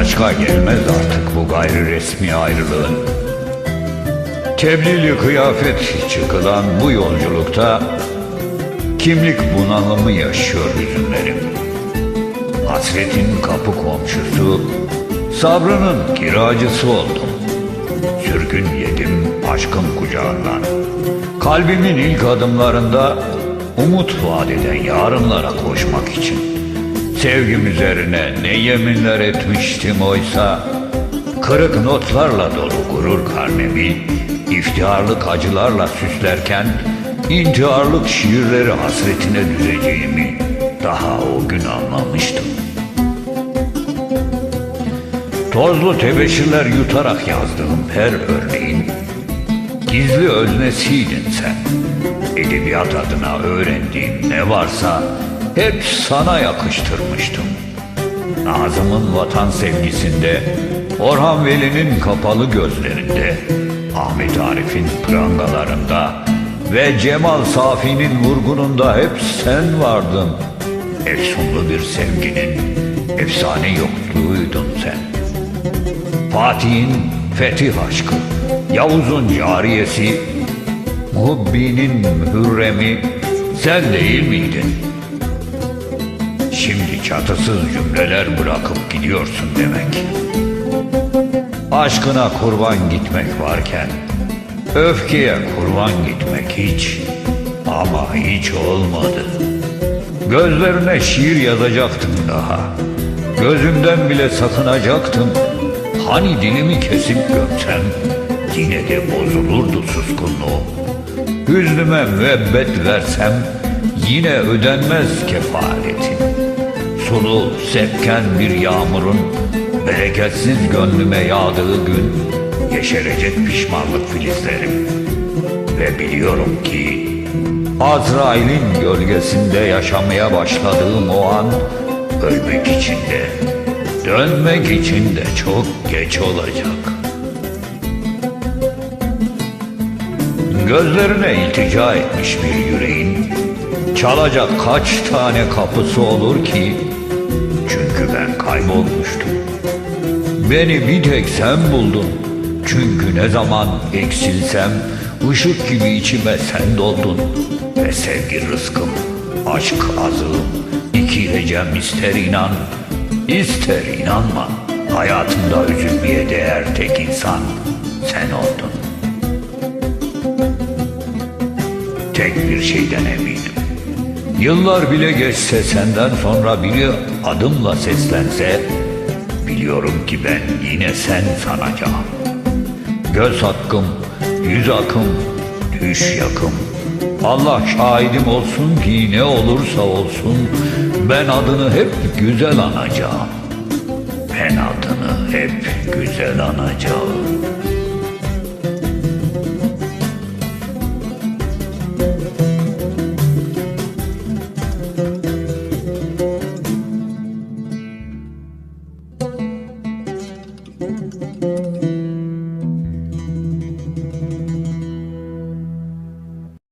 başka gelmez artık bu gayri resmi ayrılığın. Tebliğli kıyafet çıkılan bu yolculukta kimlik bunalımı yaşıyor hüzünlerim. Hasretin kapı komşusu, sabrının kiracısı oldum. Sürgün yedim aşkın kucağından. Kalbimin ilk adımlarında umut vadeden yarınlara koşmak için. Sevgim üzerine ne yeminler etmiştim oysa Kırık notlarla dolu gurur karnemi iftiharlık acılarla süslerken intiharlık şiirleri hasretine düzeceğimi daha o gün anlamıştım. Tozlu tebeşirler yutarak yazdığım her örneğin gizli öznesiydin sen. Edebiyat adına öğrendiğim ne varsa hep sana yakıştırmıştım. Nazım'ın vatan sevgisinde, Orhan Veli'nin kapalı gözlerinde, Ahmet Arif'in prangalarında ve Cemal Safi'nin vurgununda hep sen vardın. Efsunlu bir sevginin efsane yokluğuydun sen. Fatih'in fetih aşkı, Yavuz'un cariyesi, Muhbbi'nin hürremi sen değil miydin? Şimdi çatısız cümleler bırakıp gidiyorsun demek. Aşkına kurban gitmek varken, öfkeye kurban gitmek hiç ama hiç olmadı. Gözlerine şiir yazacaktım daha. Gözümden bile sakınacaktım. Hani dilimi kesip gömsem yine de bozulurdu suskunluğum. Hüznüme müebbet versem yine ödenmez kefaletim. Sulu sepken bir yağmurun bereketsiz gönlüme yağdığı gün yeşerecek pişmanlık filizlerim. Ve biliyorum ki Azrail'in gölgesinde yaşamaya başladığım o an ölmek için de dönmek için de çok geç olacak. Gözlerine iltica etmiş bir yüreğin çalacak kaç tane kapısı olur ki çünkü ben kaybolmuştum. Beni bir tek sen buldun. Çünkü ne zaman eksilsem ışık gibi içime sen doldun. Ve sevgi rızkım, aşk azığım, iki hecem ister inan, ister inanma. Hayatımda üzülmeye değer tek insan sen oldun. Tek bir şeyden eminim. Yıllar bile geçse senden sonra biri adımla seslense Biliyorum ki ben yine sen sanacağım. Göz hakkım, yüz akım, düş yakım. Allah şahidim olsun ki ne olursa olsun Ben adını hep güzel anacağım. Ben adını hep güzel anacağım.